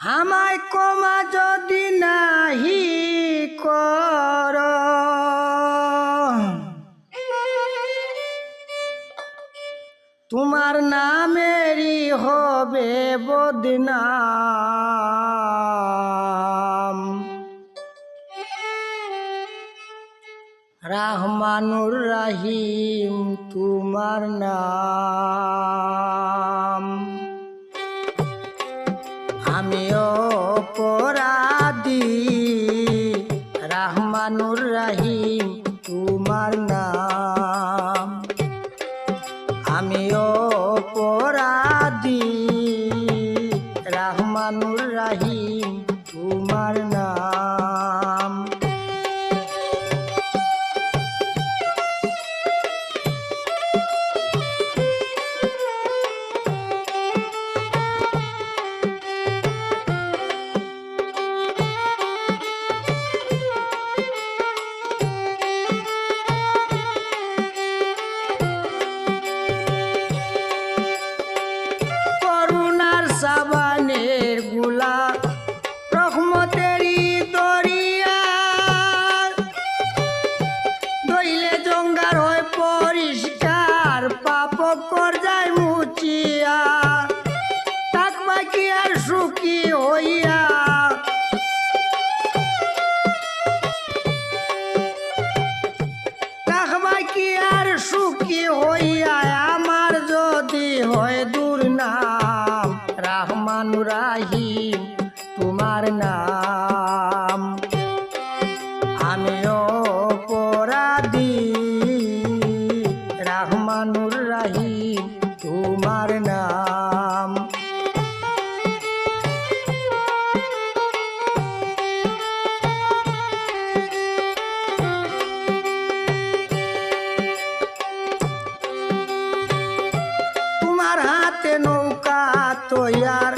আমায় কমা যদি নাহি কর। তোমার নামেরই হবে বদনাম। রাহমানুর রাহিম তোমার নাম। অপরাধী। রাহমানুর রাহিম তোমার নাম। আমি অপরাধী। রাহমানুর রাহিম তোমার নাম। রাহমান তোমার নাম। আমি অপরাধী রাহমানুর রাহিম তোমার নাম। তোমার হাতে নৌকা তৈয়ার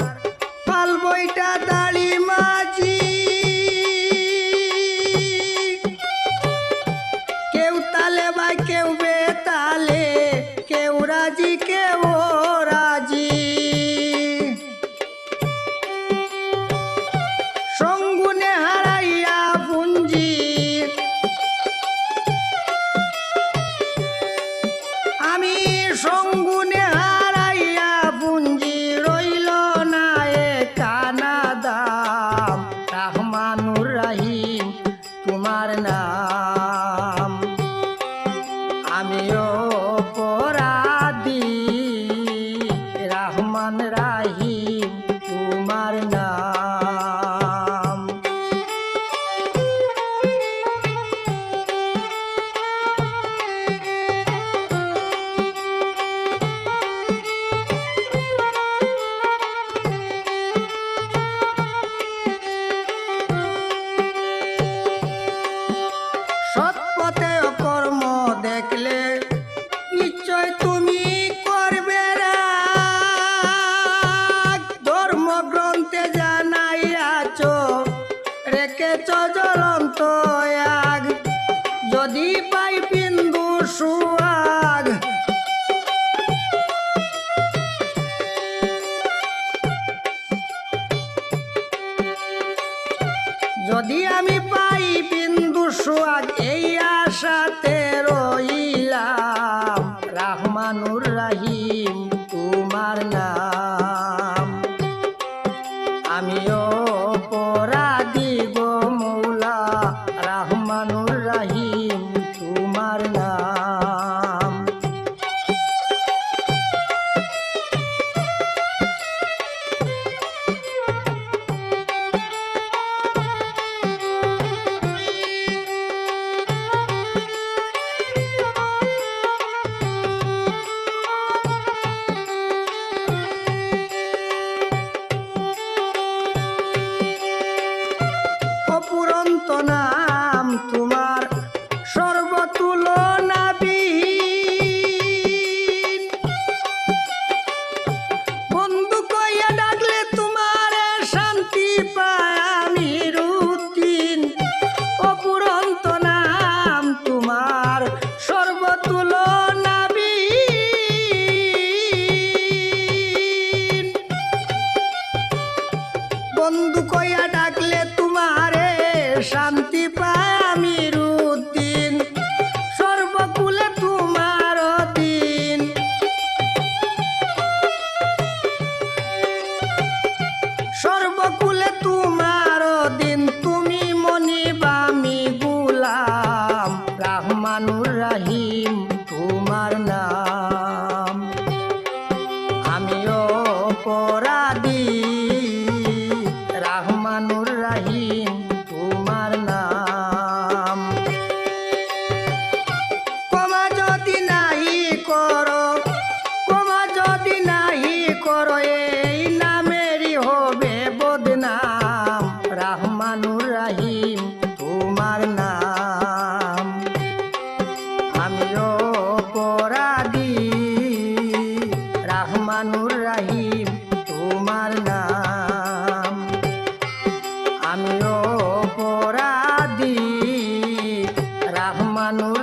রেখেছ জ্বলন্ত আগ যদি পাই বিন্দু সুয়াগ। যদি আমি পাই বিন্দু সোয়াগ, এই আশাতে রইলাম। রাহমানুর রাহিম। না রাহমানুর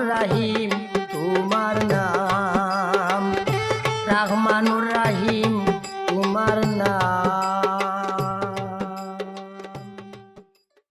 রাহিম তোমার নাম